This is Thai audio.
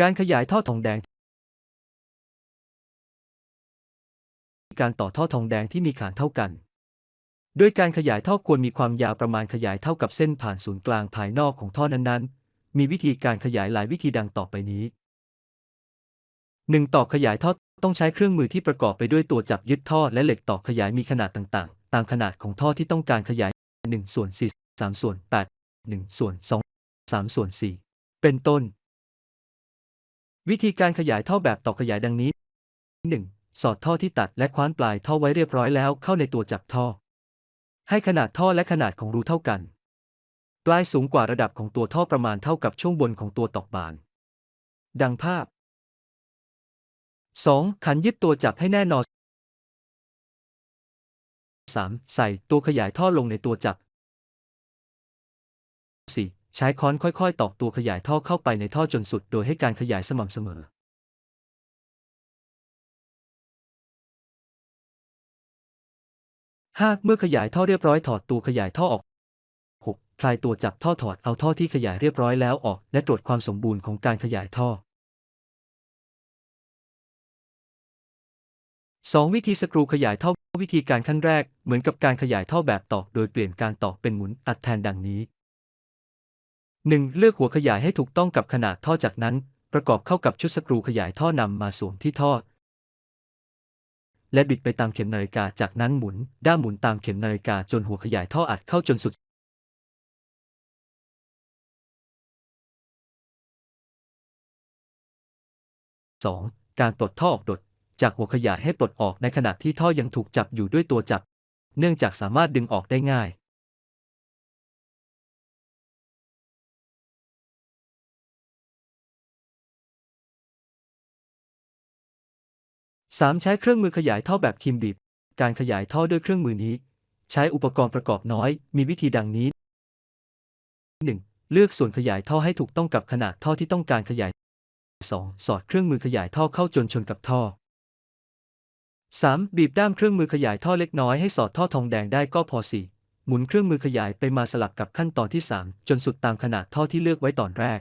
การขยายท่อทองแดง การต่อท่อทองแดงที่มีขานเท่ากัน โดยการขยายท่อควรมีความยาวประมาณขยายเท่ากับเส้นผ่านศูนย์กลางภายนอกของท่อนั้นๆ มีวิธีการขยายหลายวิธีดังต่อไปนี้ 1. ต่อขยายท่อต้องใช้เครื่องมือที่ประกอบไปด้วยตัวจับยึดท่อและเหล็กต่อขยายมีขนาดต่างๆ ตามขนาดของท่อที่ต้องการขยาย1ส่วน4 3ส่วน8 1ส่วน2 3ส่วน4เป็นต้น วิธีการขยายท่อแบบต่อขยายดังนี้ 1. สอดท่อที่ตัดและคว้านปลายท่อไว้เรียบร้อยแล้วเข้าในตัวจับท่อ ให้ขนาดท่อและขนาดของรูเท่ากัน ปลายสูงกว่าระดับของตัวท่อประมาณเท่ากับช่วงบนของตัวตอกบาน ดังภาพ 2. ขันยึดตัวจับให้แน่นอน 3. ใส่ตัวขยายท่อลงในตัวจับ ใช้ค้อนค่อยๆ ตอกตัวขยายท่อเข้าไปในท่อจนสุด โดยให้การขยายสม่ำเสมอ 5. เมื่อขยายท่อเรียบร้อยถอดตัวขยายท่อออก 6. คลายตัวจับท่อถอดเอาท่อที่ขยายเรียบร้อยแล้วออก และตรวจความสมบูรณ์ของการขยายท่อ 2. วิธีสกรูขยายท่อวิธีการขั้นแรกเหมือนกับการขยายท่อแบบตอก โดยเปลี่ยนการตอกเป็นหมุนอัดแทนดังนี้ 1. เลือกหัวขยายให้ถูกต้องกับขนาดท่อจากนั้น ประกอบเข้ากับชุดสกรูขยายท่อนำมาสวมที่ท่อ และบิดไปตามเข็มนาฬิกาจากนั้นหมุน ด้ามหมุนตามเข็มนาฬิกาจนหัวขยายท่ออัดเข้าจนสุด 2. การปลดท่อออกดด จากหัวขยายให้ปลดออกในขณะที่ท่อยังถูกจับอยู่ด้วยตัวจับ เนื่องจากสามารถดึงออกได้ง่าย 3. ใช้เครื่องมือขยายท่อแบบคิมบีบการขยายท่อด้วยเครื่องมือนี้ ใช้อุปกรณ์ประกอบน้อย มีวิธีดังนี้ 1. เลือกส่วนขยายท่อให้ถูกต้องกับขนาดท่อที่ต้องการขยาย 2. สอดเครื่องมือขยายท่อเข้าจนชนกับท่อ 3. บีบด้ามเครื่องมือขยายท่อเล็กน้อยให้สอดท่อทองแดงได้ก็พอ 4. หมุนเครื่องมือขยายไปมาสลับกับขั้นตอนที่ 3 จนสุดตามขนาดท่อที่เลือกไว้ตอนแรก